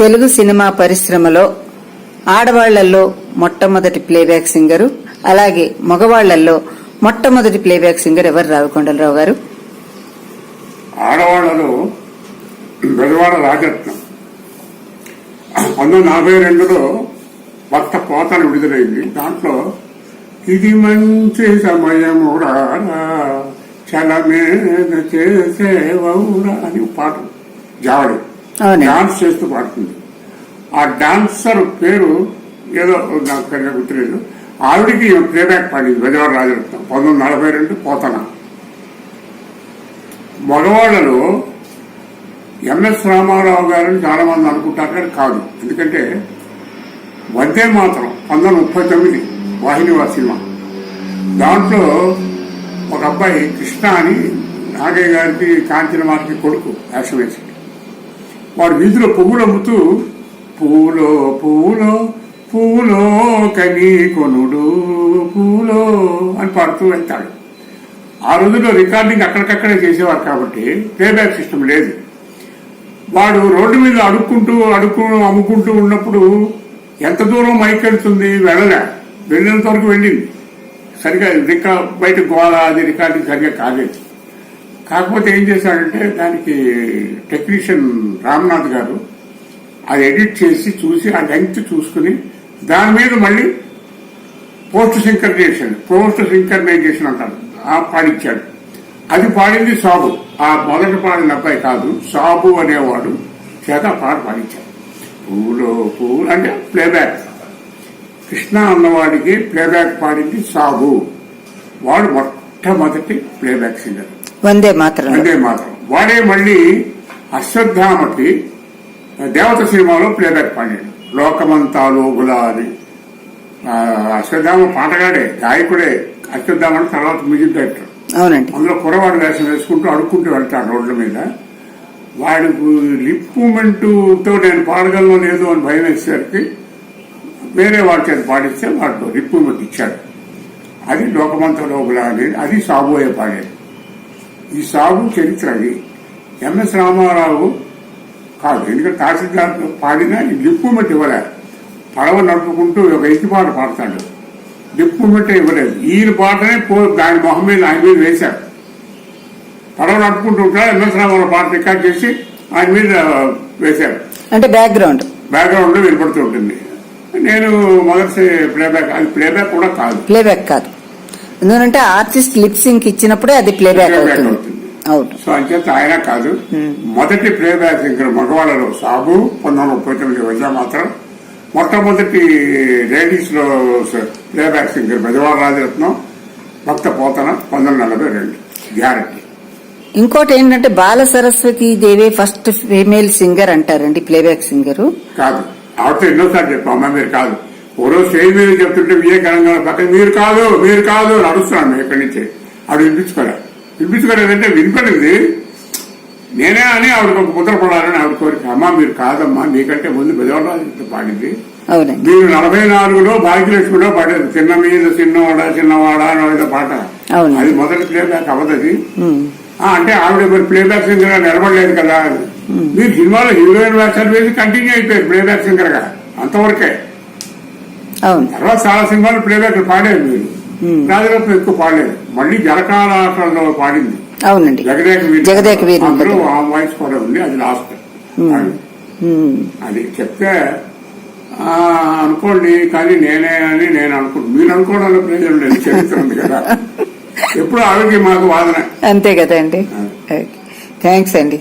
Telugu cinema పరిశ్రమలో ఆడవాళ్ళలో మొట్టమొదటి ప్లేబ్యాక్ సింగరు అలాగే మగవాళ్ళలో మొట్టమొదటి ప్లేబ్యాక్ సింగర్ ఎవరు? రావికొండలరావు గారు. ఆడవాళ్ళలో బెజవాడ రాజరత్నం. పంతొమ్మిది నలభై రెండులో కొత్త కోతలు విడుదలైంది. దాంట్లో ఇది మంచి సమయము చలమే చేసేవౌరా అని పాట. జావడి డాన్స్ చేస్తూ పాడుతుంది. ఆ డాన్సర్ పేరు ఏదో నాకు సరిగా గుర్తులేదు. ఆవిడికి ప్లేబ్యాక్ పాడింది బెజవాడ రాజరత్నం. పంతొమ్మిది నలభై రెండు పోతన. మగవాళ్ళలో ఎంఎస్ రామారావు గారిని చాలా మంది అనుకుంటారు కానీ కాదు. ఎందుకంటే వందే మాత్రం పంతొమ్మిది ముప్పై తొమ్మిది వాహినివా సినిమా. దాంట్లో ఒక అబ్బాయి కృష్ణ అని నాగయ్య గారికి కాంచన మాటకి కొడుకు యాక్షన్ వేసి వాడు వీధిలో పువ్వులు అమ్ముతూ పువ్వులో పువ్వులో పువ్వులో కని కొనుడు పువ్వులో అని పాడుతూ వెళ్తాడు. ఆ రోజుల్లో రికార్డింగ్ అక్కడికక్కడే చేసేవారు కాబట్టి ప్లేబ్యాక్ సిస్టమ్ లేదు. వాడు రోడ్డు మీద అడుక్కుంటూ అడుక్కు అమ్ముకుంటూ ఉన్నప్పుడు ఎంత దూరం మైక్ వెళ్తుంది వెళ్ళలే. వెళ్ళినంత వరకు వెళ్ళింది. సరిగా రికా బయట గోళ అది రికార్డింగ్ సరిగా కాలేదు. కాకపోతే ఏం చేశాడంటే దానికి టెక్నీషియన్ రామ్నాథ్ గారు అది ఎడిట్ చేసి చూసి ఆ లెంగ్త్ చూసుకుని దాని మీద మళ్ళీ పోస్ట్ సింకర్నైజేషన్ పోస్ట్ సింకర్నైజేషన్ అంటారు. ఆ పాడించాడు అది పాడింది సాబు. ఆ మొదటి పాడిన అబ్బాయి కాదు సాబు అనేవాడు చేత ఆ పాట పాడించాడు. పూలో పూలు అంటే ప్లేబ్యాక్. కృష్ణ అన్నవాడికి ప్లేబ్యాక్ పాడింది సాబు. వాడు మొట్టమొదటి ప్లేబ్యాక్ సింగర్. వందే మాత్రం. వందే మాత్రం. వాడే మళ్ళీ అశ్వత్థామకి దేవత సినిమాలో ప్లేబ్యాక్ పాడాడు. లోకమంతా లోగులా అని అశ్వత్థామ పాటగాడే గాయకుడే. అశ్వత్థామ తర్వాత మ్యూజిక్ డైరెక్టర్. అవునండి. అందులో కురవాడు వేషం వేసుకుంటూ అడుక్కుంటూ వెళ్తాడు రోడ్ల మీద. వాడికి లిప్ మూమెంట్తో నేను పాడగలను లేదు అని భయం వేసేసరికి వేరే వాడి చేత పాడిస్తే వాడు లిప్ మూమెంట్ ఇచ్చాడు. అది లోకమంత లోపల అనేది అది సాబోయే పాడాడు ఈ సాగు చరిత్ర అది. ఎంఎస్ రామారావు కాదు ఎందుకంటే తహసీల్దార్ పాడినా ఈ లిప్ మూమెంట్ ఇవ్వలే. పడవ నడుపుకుంటూ ఒక ఎత్తి పాట పాడతాడు. లిప్ మూమెంట్ ఇవ్వలేదు. ఈయన పాటనే పో దాని మొహం మీద ఆయన మీద వేశారు. పడవ నడుపుకుంటూ ఉంటాడు ఎంఎస్ రామారావు పాట రికార్డ్ చేసి ఆయన మీద వేశారు. అంటే బ్యాక్గ్రౌండ్. బ్యాక్గ్రౌండ్లో వినపడుతూ ఉంటుంది. నేను మొదటి ప్లేబ్యాక్ అది ప్లేబ్యాక్ కూడా కాదు. ప్లేబ్యాక్ కాదు. ఎందుకంటే ఆర్టిస్ట్ లిప్ సింక్ ఇచ్చినప్పుడే అది ప్లేబ్యాక్ అవుతుంది. అవును. సో అంచేత ఆయన కాదు మొదటి ప్లేబ్యాక్ సింగర్ మగవాళ్ళలో సాబు పంతొమ్మిది ముప్పై తొమ్మిది వద్ద మాత్రం. మొట్టమొదటి లేడీస్లో ప్లేబ్యాక్ సింగర్ బెజవాడ రాజరత్నం భక్త పోతన పంతొమ్మిది నలభై రెండు గ్యారంటీ. ఇంకోటి ఏంటంటే Bala Saraswathi Devi first female singer అంటారండి ప్లేబ్యాక్ సింగరు కాదు. ఆవిడతో ఎన్నోసార్లు చెప్పాం అమ్మ మీరు కాదు. ఓ రోజు స్టేజ్ మీద చెప్తుంటే విజయ తెలంగాణ పక్కన మీరు కాదు మీరు కాదు అని అడుస్తున్నాను మేము ఇక్కడి నుంచి. ఆవిడ వినిపించుకోలే. వినిపించుకోలేదంటే వినపడింది. నేనే అని ఆవిడకి ఒక ముద్ర పడాలని ఆవిడ కోరిక. అమ్మ మీరు కాదమ్మా మీకంటే ముందు బెదవరాజు పాడింది. మీరు నలభై నాలుగులో భాగ్యలక్ష్మిలో పాడారు. చిన్న మీద చిన్నవాడ చిన్నవాడ అని పాట. అది మొదటి ప్లేబ్యాక్. ఆ, అంటే ఆవిడ మరి ప్లేబ్యాక్ సింగర్గా నిలబడలేదు కదా. మీరు సినిమాలో హీరోయిన్ వేషాలు వేసి కంటిన్యూ అయిపోయారు ప్లేబ్యాక్ సింగర్గా అంతవరకే. తర్వాత చాలా సినిమాలు ప్లేబ్యాక్ పాడారు మీరు రాజరత్నం ఎక్కువ పాడలేదు. మళ్ళీ జలకాల ఆటల్లో పాడింది. అవునండి. జగదేక వీరు అందులో ఆ వాయిస్ కూడా ఉంది. అది లాస్ట్. అది. చెప్తే అనుకోండి కానీ నేనే అని నేను అనుకుంటు మీరు అనుకోవడంలో ప్రయోజనం లేదు. చరిత్ర ఉంది కదా. ఎప్పుడు ఆవిడకి మాకు వాదన. అంతే కదండి. థ్యాంక్స్ అండి.